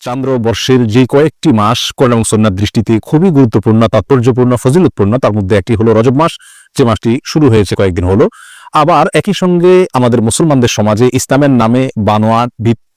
চান্দ্র বর্ষের যে কয়েকটি মাস কোরআন সন্ন্যার দৃষ্টিতে খুবই গুরুত্বপূর্ণ, তাৎপর্যপূর্ণ, ফজিলতপূর্ণ, তার মধ্যে একটি হলো রজব মাস, যে মাসটি শুরু হয়েছে কয়েকদিন হলো। আবার একই সঙ্গে আমাদের মুসলমানদের সমাজে ইসলামের নামে বানোয়াট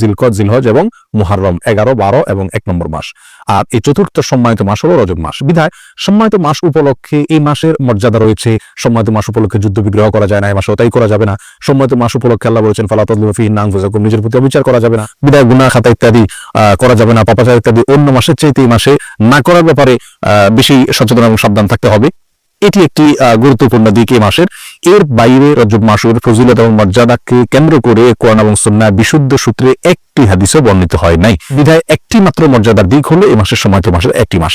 জিলকদ জিলহজ এবং মুহাররম, এগারো, বারো এবং এক নম্বর মাস। আর এই চতুর্থ সম্মানিত মাস হলো রজব মাস। বিধায় সম্মানিত মাস উপলক্ষে এই মাসের মর্যাদা রয়েছে। সম্মানিত মাস উপলক্ষে যুদ্ধ বিগ্রহ করা যায় না, এই মাসে তাই করা যাবে না। সম্মানিত মাস উপলক্ষে আল্লাহ বলেছেন ফালাতফি নাং নিজের প্রতি অবিচার করা যাবে না। বিধায় গুনা খাতা ইত্যাদি করা যাবে না, পাপাচার ইত্যাদি অন্য মাসের চাইতে এই মাসে না করার ব্যাপারে বেশি সচেতন এবং সাবধান থাকতে হবে। এটি একটি গুরুত্বপূর্ণ দিক এই মাসের। এর বাইরে রজব মাসুর ফজিলত এবং মর্যাদাকে কেন্দ্র করে কোরআন এবং সন্না বিশুদ্ধ সূত্রে একটি হাদিসও বর্ণিত হয় নাই। বিধায় একটি মাত্র মর্যাদার দিক হলো এ মাসের সময়ত মাসের একটি মাস।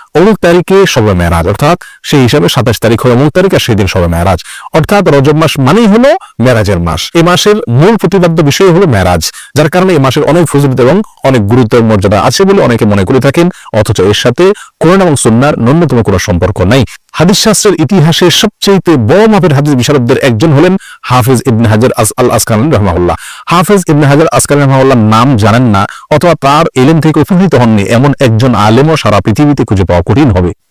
অমুক তারিখে সবে মেরাজ অর্থাৎ সেই হিসাবে সাতাশ তারিখ হলো অমুক তারিখ আর সেই দিন সবে মেরাজ অর্থাৎ রজব মাস মানেই হলো মেরাজের মাস। এই মাসের মূল প্রতিপাদ্য বিষয় হলো মেরাজ যার কারণে এই মাসের অনেক ফজিলত এবং অনেক গুরুত্বের মর্যাদা আছে বলে অনেকে মনে করে থাকেন, অথচ এর সাথে কোরআন এবং সুন্নার ন্যূনতম কোনো সম্পর্ক নাই। হাদিস শাস্ত্রের ইতিহাসে সবচেয়ে বড় মাপের হাদিস বিশারদদের একজন হলেন হাফেজ ইবনে হাজার আস আল আসকান রহমাউল্লাহ হাফিজ ইবনে হাজার আসকান রহমাউল্লাহ নাম জানেন না, অথবা তার এলেন থেকে উপকৃত হননি, এমন একজন আলেমও সারা পৃথিবীতে খুঁজে পাওয়া কঠিন হবে।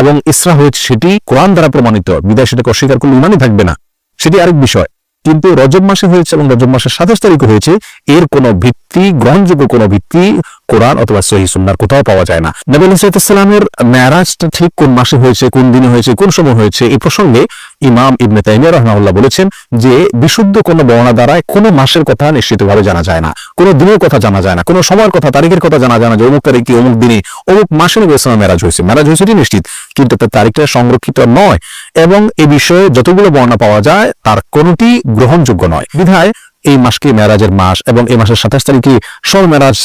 এবং ইসরা হয়েছে সেটি কোরআন দ্বারা প্রমাণিত। বিদায় সেটাকে অস্বীকার করলে ইমানই থাকবে না। সেটি আরেক বিষয়। কিন্তু রজব মাসে হয়েছে এবং রজব মাসের সাতাশ তারিখে হয়েছে। এর কোনো ভিত্তি, গ্রহণযোগ্য কোনো ভিত্তি কোরআন অথবা সহি সুন্নার কোথাও পাওয়া যায় না। নবী ইসলামের মেরাজটা ঠিক কোন মাসে হয়েছে, কোন দিনে হয়েছে, কোন সময় হয়েছে এই প্রসঙ্গে ইমাম ইবনে তাইমিয়া রহমাউল্লাহ বলেছেন যে, বিশুদ্ধ কোনো বর্ণনা দ্বারায় কোনো মাসের কথা নিশ্চিতভাবে জানা যায় না। কোনো দিনের কথা জানা যায় না, কোনো সময়ের কথা, তারিখের কথা জানা যায় না যে অমুক তারিখে, অমুক দিনে, অমুক মাসে নবী ইসলামের মেরাজ হয়েছে। মেরাজ হয়েছে নিশ্চিত, কিন্তু তার তারিখটা সংরক্ষিত নয় এবং এ বিষয়ে যতগুলো বর্ণনা পাওয়া যায়, তার কোনোটি গ্রহণযোগ্য নয়। বিধায় এই মাসকে মেরাজের মাস এবং এই মাসের সাতাশ তারিখে সর মেরাজ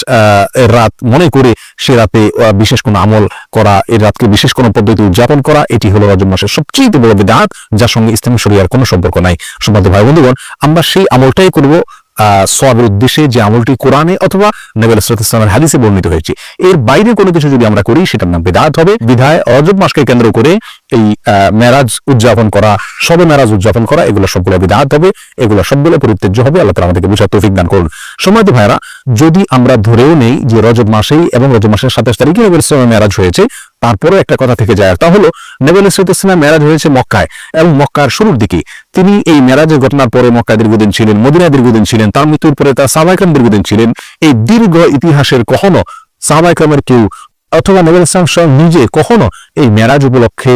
এর রাত মনে করে সে রাতে বিশেষ কোনো আমল করা, এই রাতকে বিশেষ কোনো পদ্ধতি উদযাপন করা, এটি হলো রজব মাসের সবচেয়ে বড় বিদাত, যার সঙ্গে ইসলামী শরিয়ার কোনো সম্পর্ক নাই। সম্মানিত ভাই বন্ধুগণ, আমরা সেই আমলটাই করব সোয়াবের উদ্দেশ্যে যে আমলটি কোরআনে অথবা নবেল ইসলামের হাদিসে বর্ণিত হয়েছে। এর বাইরে কোনো কিছু যদি আমরা করি, সেটার নাম বেদাত হবে। বিধায় রজব মাসকে কেন্দ্র করে এই মেরাজ উদযাপন করা, সবে মেরাজ উদযাপন করা, এগুলো সবগুলো বিদাত হবে, এগুলো সবগুলো পরিত্যাজ্য হবে, আল্লাহ তালা আমাদেরকে বুঝার তৌফিক দান করুন। সময় ভাইরা যদি আমরা ধরেও নেই যে রজব মাসেই এবং রজব মাসের সাতাশ তারিখে নবেল ইসলামের মেরাজ হয়েছে তারপরে একটা কথা থেকে যায় তা হলো, নেবেল ইসলাম মেরাজ হয়েছে মক্কায় এবং মক্কার শুরুর দিকে। তিনি এই মেরাজের ঘটনার পরে মক্কায় দীর্ঘদিন ছিলেন, মদিনায় দীর্ঘদিন ছিলেন, তার মৃত্যুর পরে তার সাহবাইকাম দীর্ঘদিন ছিলেন। এই দীর্ঘ ইতিহাসের কখনো সাহবাইকামের কেউ অথবা নবেল ইসলাম নিজে কখনো এই মেরাজ উপলক্ষে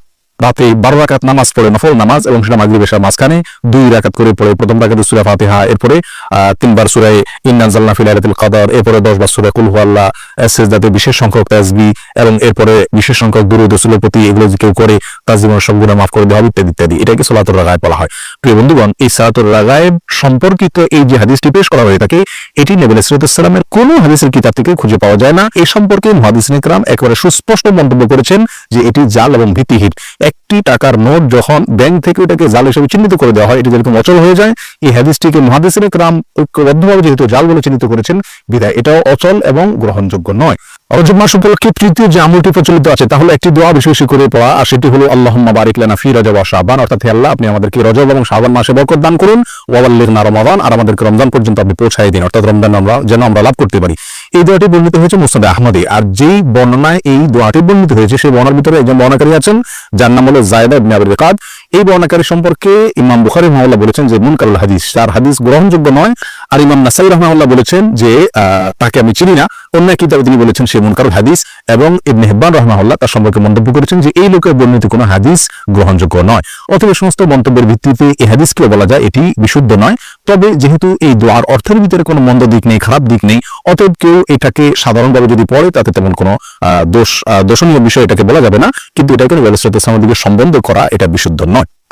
রাতে বারো রাকাত নামাজ পড়ে নফল নামাজ এবং সেটা মাগরিব এশার মাঝখানে দুই রাকাত করে পড়ে। প্রথম রাকাতে সূরা ফাতিহা, এরপরে তিনবার সূরায়ে ইন্নানজালনা ফি লাইলাতুল কদর, এরপরে দশ বার সূরা কুল হুয়াল্লাহ সেজদাতে বিশেষ সংখ্যক তাসবি এবং এরপরে বিশেষ সংখ্যক দুরূদ রাসূলের প্রতি এগুলো যে কেউ করে তার জীবনের সব মাফ করে দেওয়া হবে ইত্যাদি ইত্যাদি। এটাকে সালাতুর রাগায় বলা হয়। প্রিয় বন্ধুগণ, এই সালাতুর রাগায় সম্পর্কিত এই যে হাদিসটি পেশ করা হয়ে থাকে, এটি নবী সালামের কোন হাদিসের কিতাব থেকে খুঁজে পাওয়া যায় না। এ সম্পর্কে মহাদিস ইকরাম একেবারে সুস্পষ্ট মন্তব্য করেছেন যে এটি জাল এবং ভীতিহীন একটি টাকার নোট যখন ব্যাংক থেকে ওটাকে জাল হিসেবে চিহ্নিত করে দেওয়া হয়, এটি যেরকম অচল হয়ে যায়, এই হাদিসটিকে মহাদেশের ক্রাম ঐক্যবদ্ধভাবে যেহেতু জাল বলে চিহ্নিত করেছেন, বিধায় এটাও অচল এবং গ্রহণযোগ্য নয়। রজব মাস উপলক্ষে তৃতীয় যে আমলটি প্রচলিত আছে, তাহলে একটি দোয়া বেশি বেশি করে পড়া, আর সেটি হলো, আল্লাহুম্মা বারিক লানা ফি রজব শাবান অর্থাৎ আল্লাহ, আপনি আমাদেরকে রজব এবং শাবান মাসে বরকত দান করুন ওয়াবাল্লিগনা রমাদান আর আমাদেরকে রমজান পর্যন্ত আপনি পৌঁছায় দিন, অর্থাৎ রমজান আমরা যেন আমরা লাভ করতে পারি। এই দোয়াটি বর্ণিত হয়েছে মুস্তাদ আহমদে, আর যেই বর্ণনায় এই দোয়াটি বর্ণিত হয়েছে, সেই বর্ণার ভিতরে একজন বর্ণাকারী আছেন, যার নাম হলো জায়দা ইবনে আবির রেকাদ এই বর্ণাকারী সম্পর্কে ইমাম বুখারী রহমাল্লাহ বলেছেন যে, মুনকারুল হাদিস তার হাদিস গ্রহণযোগ্য নয়, আর ইমাম নাসাই রহমাল্লাহ বলেছেন যে তাকে আমি চিনি না। অন্য এক কিতাবে তিনি বলেছেন, সে মনকার হাদিস এবং ইবনে হেব্বান রহমাহুল্লাহ তার সম্পর্কে মন্তব্য করেছেন যে এই লোকের বর্ণিত কোনো হাদিস গ্রহণযোগ্য নয়। অতএব সমস্ত মন্তব্যের ভিত্তিতে এই হাদিসকেও বলা যায় এটি বিশুদ্ধ নয়। তবে যেহেতু এই দোয়ার অর্থের ভিতরে কোনো মন্দ দিক নেই, খারাপ দিক নেই, অতএব কেউ এটাকে সাধারণভাবে যদি পড়ে, তাতে তেমন কোনো দোষ দোষণীয় বিষয় এটাকে বলা যাবে না। কিন্তু এটাকে ব্যবস্থা ইসলামের সম্বন্ধ করা এটা বিশুদ্ধ নয়।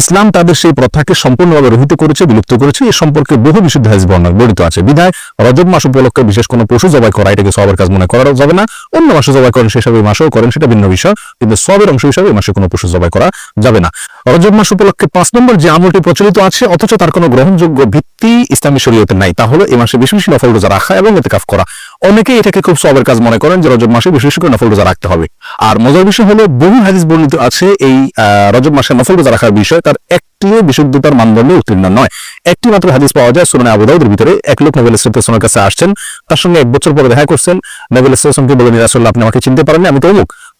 ইসলাম তাদের সেই প্রথাকে সম্পূর্ণভাবে রহিত করেছে, বিলুপ্ত করেছে। এ সম্পর্কে বহু বিশুদ্ধ হাদিস বর্ণনা, বর্ণিত আছে। বিধায় রজব মাস উপলক্ষে বিশেষ কোনো পশু জবাই করা এটাকে সবের কাজ মনে করা যাবে না। অন্য মাসে জবাই করেন সেসব এই মাসেও করেন, সেটা ভিন্ন বিষয়। কিন্তু সবের অংশ হিসাবে এই মাসে কোনো পশু জবাই করা যাবে না। রজব মাস উপলক্ষে পাঁচ নম্বর যে আমলটি প্রচলিত আছে, অথচ তার কোনো গ্রহণযোগ্য ভিত্তি ইসলামী শরীয়তে নাই। তা হলো এই মাসে বেশি বেশি নফল রোজা রাখা এবং এতে কাফ করা। অনেকে এটাকে খুব সবের কাজ মনে করেন যে রজব মাসে বেশি বেশি করে নফল রোজা রাখতে হবে। আর মজার বিষয় হলো, বহু হাদিস বর্ণিত আছে এই রজব মাসে নফল রোজা রাখার বিষয় তার একটিও বিশুদ্ধতার মানদণ্ডে উত্তীর্ণ নয়। একটি মাত্র হাদিস পাওয়া যায় সুরনে আবুদাউদের ভিতরে। এক লোক নবীল ইসলামের কাছে আসছেন, তার সঙ্গে এক বছর পরে দেখা করছেন। নবীল ইসলামকে বলেন রাসূলুল্লাহ, আপনি আমাকে চিনতে পারেননি, আমি তো অমুক।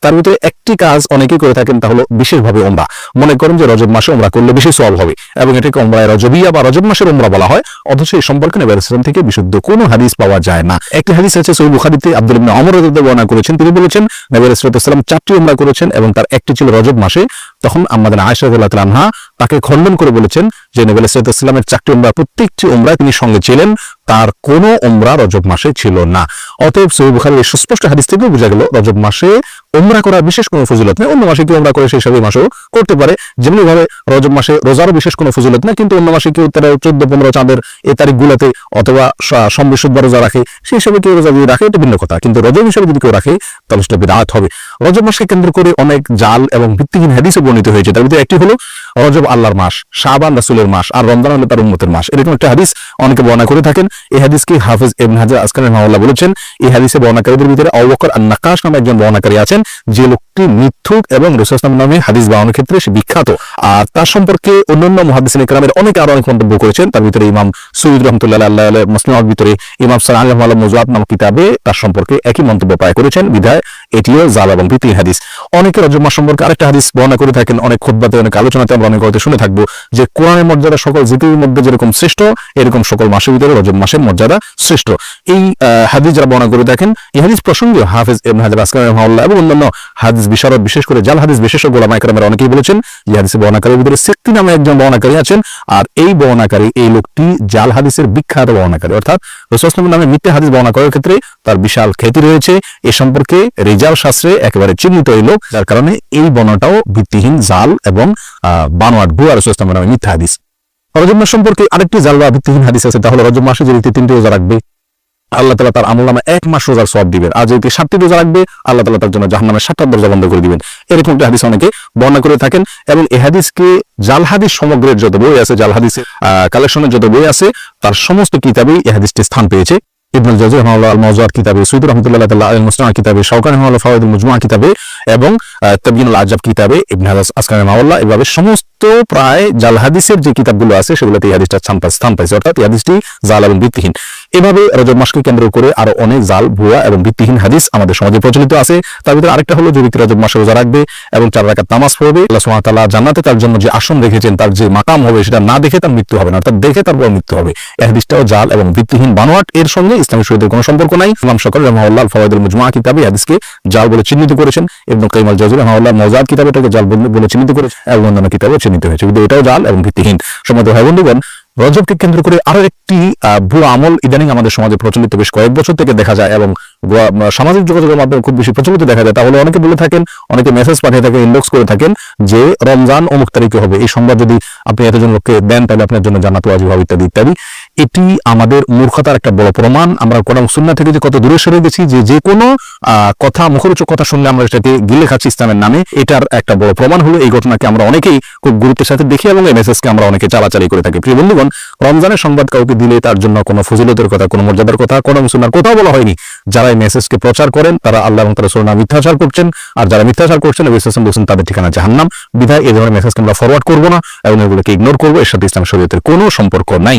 তার ভিতরে একটি কাজ অনেকেই করে থাকেন, তা হলো বিশেষভাবে ওমরা। মনে করেন যে রজব মাসে ওমরা করলে বেশি সব হবে। এবং এটাকে ওমরায় রজবিয়া বা রজব মাসের ওমরা বলা হয়। অথচ এই সম্পর্কে নবী থেকে বিশুদ্ধ কোনো হাদিস পাওয়া যায় না। একটি হাদিস আছে সৈব বুখারীতে আব্দুল ইবনে অমর বর্ণনা করেছেন। তিনি বলেছেন, নবী ইসলাম চারটি ওমরা করেছেন এবং তার একটি ছিল রজব মাসে। তখন আমাদের তাআলা আনহা তাকে খণ্ডন করে বলেছেন যে নবী ইসলামের চারটি ওমরা প্রত্যেকটি ওমরায় তিনি সঙ্গে ছিলেন, তার কোনো ওমরা রজব মাসে ছিল না। অতএব সহিহ বুখারীর সুস্পষ্ট হাদিস থেকে বোঝা গেল, রজব মাসে ওমরা করা বিশেষ কোনো ফজিলত নেই, অন্য মাসে কেউ ওমরা করে সেই হিসাবে মাসেও করতে পারে। যেমনি ভাবে রজব মাসে রোজারও বিশেষ কোনো ফজিলত নেই, কিন্তু অন্য মাসে কেউ তেরো, চোদ্দ, পনেরো চাঁদের এই তারিখগুলোতে অথবা সম্বিশুদ্ধ রোজা রাখে, সেই হিসাবে কেউ রোজা যদি রাখে, এটা ভিন্ন কথা। কিন্তু রজব হিসাবে যদি কেউ রাখে, তাহলে সেটা বিরাট হবে। রজব মাসকে কেন্দ্র করে অনেক জাল এবং ভিত্তিহীন হাদিসে বর্ণিত হয়েছে। তার ভিতরে একটি হলো, রজব আল্লাহর মাস শাবান রাসুলের মাস আর রমজান হলো তার উম্মতের মাস এরকম একটা হাদিস অনেকে বর্ণনা করে থাকেন এই হাদিসকে হাফিজ ইবনে হাজার আসকান রহমাহুল্লাহ বলেছেন এই হাদিসে বর্ণাকারীদের ভিতরে আবু বকর আন নাকাশ নামে একজন বর্ণাকারী আছেন যে লোকটি মিথ্যুক এবং রসুল ইসলাম নামে হাদিস বানানোর ক্ষেত্রে সে বিখ্যাত আর তার সম্পর্কে অন্যান্য মুহাদ্দিসিন ইকরামের অনেকে আরও অনেক মন্তব্য করেছেন তার ভিতরে ইমাম সৈয়দ রহমতুল্লাহ আল্লাহ আলাইহি মুসলিমের ভিতরে ইমাম সালাহ মুজাদ নামক কিতাবে তার সম্পর্কে একই মন্তব্য প্রায় করেছেন বিধায় এটিও জাল এবং ভিত্তিহীন হাদিস। অনেকে রজব মাস সম্পর্কে আরেকটা হাদিস বর্ণনা করে থাকেন, অনেক খোদ্বাতে অনেক আলোচনাতে আমরা অনেক হয়তো শুনে থাকব যে কোরআনের মর্যাদা সকল জিকিরের মধ্যে যেরকম শ্রেষ্ঠ, এরকম সকল মাসের ভিতরে রজব মাসের মর্যাদা শ্রেষ্ঠ। এই হাদিস যারা বর্ণনা করে থাকেন, এই হাদিস প্রসঙ্গে হাফিজ ইবনে হাজার আসকার রহমাউল্লাহ এবং অন্যান্য হাদিস বিশারদ, বিশেষ করে জাল হাদিস বিশেষজ্ঞ ওলামা একরামের অনেকেই বলেছেন যে হাদিসে বর্ণাকারীর ভিতরে সিক্তি নামে একজন বর্ণাকারী আছেন আর এই বর্ণাকারী এই লোকটি জাল হাদিসের বিখ্যাত বর্ণাকারী অর্থাৎ রসুলাম নামে মিথ্যে হাদিস বর্ণনা করার ক্ষেত্রে তার বিশাল খ্যাতি রয়েছে। এ সম্পর্কে রিজাল শাস্ত্রে একেবারে চিহ্নিত এই লোক, যার কারণে এই বর্ণনাটাও ভিত্তিহীন জাল এবং বানোয়াট, ভুয়া রসুলাম নামে মিথ্যা হাদিস। রজব মাস সম্পর্কে আরেকটি জাল বা ভিত্তিহীন হাদিস আছে তাহলে রজব মাসে যে তিনটি রোজা রাখবে, আল্লাহ তালা তার আমল নামে এক মাস রোজার সব দিবেন। আর যদি সাতটি রোজা রাখবে, আল্লাহ তালা তার জন্য জাহান নামে সাতটা দরজা বন্ধ করে দিবেন। এরকম একটা হাদিস অনেকে বর্ণনা করে থাকেন এবং এই হাদিসকে জাল হাদিস সমগ্রের যত বই আছে, জাল হাদিসের কালেকশনের যত বই আছে, তার সমস্ত কিতাবেই এই হাদিসটি স্থান পেয়েছে। ইবনুল জাজি রহমাল্লাহ আল কিতাবে সৈদুর রহমতুল্লাহ তাল্লাহ আল মুসলাম কিতাবে শাওকান রহমাল্লাহ ফাওয়াইদুল মুজমা কিতাবে এবং আহ, আল আজাব কিতাবে ইবনে হাজ আসকান মাওয়াল্লাহ এভাবে সমস্ত প্রায় জাল হাদিসের যে কিতাবগুলো আছে সেগুলোতে এই হাদিসটা স্থান পাইছে। অর্থাৎ এই হাদিসটি জাল এবং ভিত্তিহীন। এভাবে রজব মাসকে কেন্দ্র করে আরও অনেক জাল, ভুয়া এবং ভিত্তিহীন হাদিস আমাদের সমাজে প্রচলিত আছে। তার ভিতরে আরেকটা হলো যে ব্যক্তি রজব মাসে রোজা রাখবে এবং চার রাকাত নামাজ পড়বে, আল্লাহ জান্নাতে তার জন্য যে আসন রেখেছেন, তার যে মাকাম হবে সেটা না দেখে তার মৃত্যু হবে না, অর্থাৎ দেখে তারপর মৃত্যু হবে। এই হাদিসটাও জাল এবং ভিত্তিহীন বানোয়াট, এর সঙ্গে ইসলামী শহীদের কোনো সম্পর্ক নাই। ইমাম সকল রহমাউল্লাহ ফওয়াইদুল মুজমুআ কিতাবে হাদিসকে জাল বলে চিহ্নিত করেছেন। এবং কাইম আল জাযুর রহমাউল্লাহ মওজাদ কিতাবে এটাকে জাল বলে বলে চিহ্নিত করেছেন, এবং অন্যান্য কিতাবে চিহ্নিত হয়েছে। কিন্তু এটাও জাল এবং ভিত্তিহীন। সম্মত ভাই বন্ধুগণ রজবকে কেন্দ্র করে আরও একটি ভুয়া আমল ইদানিং আমাদের সমাজে প্রচলিত। বেশ কয়েক বছর থেকে দেখা যায় এবং সামাজিক যোগাযোগের মাধ্যমে খুব বেশি প্রচলিত দেখা যায়। তাহলে অনেকে বলে থাকেন, অনেকে মেসেজ পাঠিয়ে থাকেন ইনবক্স করে থাকেন যে রমজান অমুক তারিখে হবে। এই সংবাদ যদি আপনি এতজন লোককে দেন, তাহলে আপনার জন্য জান্নাত ওয়াজিব ইত্যাদি ইত্যাদি। এটি আমাদের মূর্খতার একটা বড় প্রমাণ। আমরা কোরআন সুন্নাহ থেকে যে কত দূরে সরে গেছি, যে যে কোনো কথা, মুখরোচক কথা শুনলে আমরা সেটাকে গিলে খাচ্ছি ইসলামের নামে, এটার একটা বড় প্রমাণ হলো এই ঘটনাকে আমরা অনেকেই খুব গুরুত্বের সাথে দেখি এবং এই মেসেজকে আমরা অনেকে চালাচালি করে থাকি। প্রিয় বন্ধুগণ, রমজানের সংবাদ কাউকে দিলে তার জন্য কোনো ফজিলতের কথা, কোনো মর্যাদার কথা কোনো মুসলমানের কোথাও বলা হয়নি। যারা এই মেসেজকে প্রচার করেন, তারা আল্লাহ এবং তারা সোনা মিথ্যাচার করছেন, আর যারা মিথ্যাচার করছেন, নবী ইসলাম বলছেন তাদের ঠিকানা জাহান্নাম। বিধায় এই ধরনের মেসেজকে আমরা ফরওয়ার্ড করব না, এবং এগুলোকে ইগনোর করব, এর সাথে ইসলাম শরীয়তের কোনো সম্পর্ক নাই।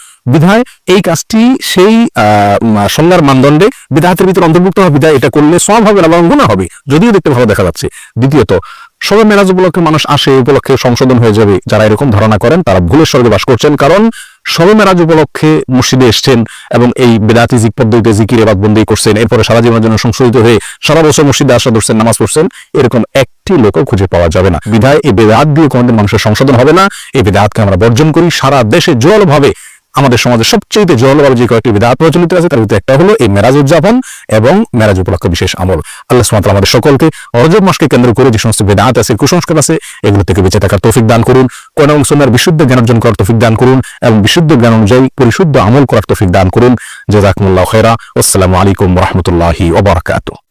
বিধায় এই কাজটি সেই সংজ্ঞার মানদণ্ডে বিধাতের ভিতরে অন্তর্ভুক্ত হবে বিধায় এটা করলে সব হবে না বরং গুণা হবে। যদিও দেখতে ভালো দেখা যাচ্ছে। দ্বিতীয়ত, সবে মেরাজ উপলক্ষে মানুষ আসে উপলক্ষে সংশোধন হয়ে যাবে। যারা এরকম ধারণা করেন, তারা ভুলের স্বর্গে বাস করছেন কারণ সবে মেরাজ উপলক্ষে মসজিদে এসছেন এবং এই বেদাতি জিক পদ্ধতিতে জিকির, এবাদ বন্দি করছেন। এরপরে সারা জীবনের জন্য সংশোধিত হয়ে সারা বছর মসজিদে আসা ধরছেন, নামাজ পড়ছেন। এরকম একটি লোকও খুঁজে পাওয়া যাবে না। বিধায় এই বেদাত দিয়ে কোনোদিন মানুষের সংশোধন হবে না। এই বেদাতকে আমরা বর্জন করি। সারা দেশে জোরালোভাবে আমাদের সমাজে সবচেয়ে জোরালোভাবে যে কয়েকটি বিদাত প্রচলিত আছে, তার ভিতরে একটা হলো এই মেরাজ উদযাপন এবং মেরাজ উপলক্ষে বিশেষ আমল। আল্লাহ সুমাত আমাদের সকলকে রজব মাসকে কেন্দ্র করে যে সমস্ত বেদাত আছে, কুসংস্কার আছে, এগুলো থেকে বেঁচে থাকার তৌফিক দান করুন। কোন এবং সুন্নার বিশুদ্ধ জ্ঞান অর্জন করার তৌফিক দান করুন এবং বিশুদ্ধ জ্ঞান অনুযায়ী পরিশুদ্ধ আমল করার তৌফিক দান করুন। জাজাকুমুল্লাহ খেরা আসসালামু আলাইকুম রহমতুল্লাহি ওবরাকাতুহ